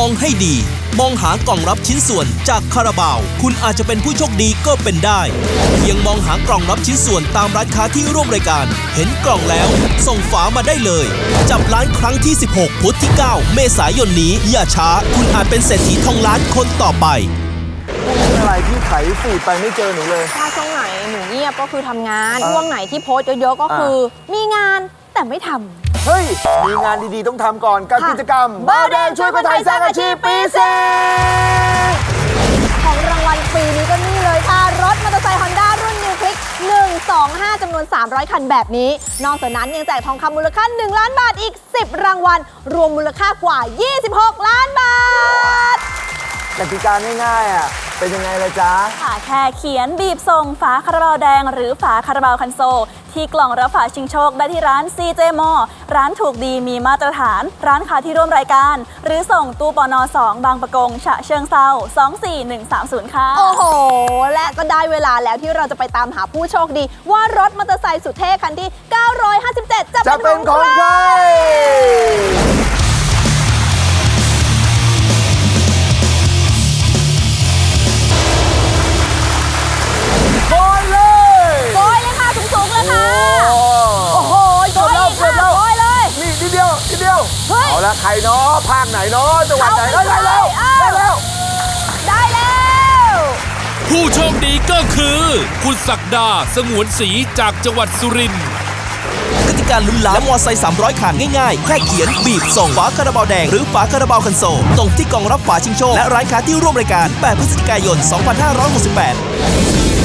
องให้ดี มองหากล่องรับชิ้นส่วนจากคาราบาว คุณอาจจะเป็นผู้โชคดีก็เป็นได้ เพียงมองหากล่องรับชิ้นส่วนตามร้านค้าที่ร่วมรายการ เห็นกล่องแล้ว ส่งฝามาได้เลย จับล้านครั้งที่ 16 พุธที่ 9 เมษายนนี้ อย่าช้า คุณอาจเป็นเศรษฐีทองล้านคนต่อไปพวกนี้อะไรพี่ไถฟีดไปไม่เจอหนูเลยถ้าช่วงไหนหนูเงียบก็คือทำงานอ่าช่วงไหนที่โพสต์เยอะๆก็คือ มีงานแต่ไม่ทำ เฮ้ย มีงานดีๆ ต้องทำก่อนกับค่ะ กิจกรรมเบาแดงช่วยคนไทยสร้างอาชีพปีเศษของรางวัลปีนี้ก็นี่เลยค่ะ รถมอเตอร์ไซค์ฮอนด้ารุ่นนิวคลิก 125 จำนวน 300 คันแบบนี้ นอกจากนั้นยังแจกทองคำมูลค่า 1 ล้านบาทอีก 10 รางวัล รวมมูลค่ากว่า 26 ล้านบาท กติกาง่ายๆอะ เป็นยังไงล่ะจ๊ะ ค่ะแค่เขียนบีบส่งฝาคาราบาวแดง หรือฝาคาราบาวคันโซลที่กล่องรับฝาชิงโชคได้ที่ร้าน CJ m o ร้านถูกดีมีมาตรฐาน ร้านค้าที่ร่วมรายการ หรือส่งตู้ปน2บางประกง ฉะเชิงเซา24130 ค่ะ โอ้โห และก็ได้เวลาแล้วที่เราจะไปตามหาผู้โชคดี ว่ารถมอเตอร์ไซค์สุดเท่คันที่ 957 จะจะเป็เป็นนขขอองงใคใคร ร ละใครเนาะภาคไหนเนาะจังหวัดไหนเอาไปได้แล้วเลยเอาได้แล้วได้แล้ว ผู้โชคดีก็คือ คุณศักดาสงวนศรีจากจังหวัดสุรินทร์กติกาลุ้นล้านและมอไซค์300คันง่ายๆ แค่เขียน บีบ ส่งฝาคาราบาวแดง หรือฝาคาราบาวคันโซลตรงที่กล่องรับฝาชิงโชค และร้านค้าที่ร่วมรายการ 8 พฤศจิกายน 2568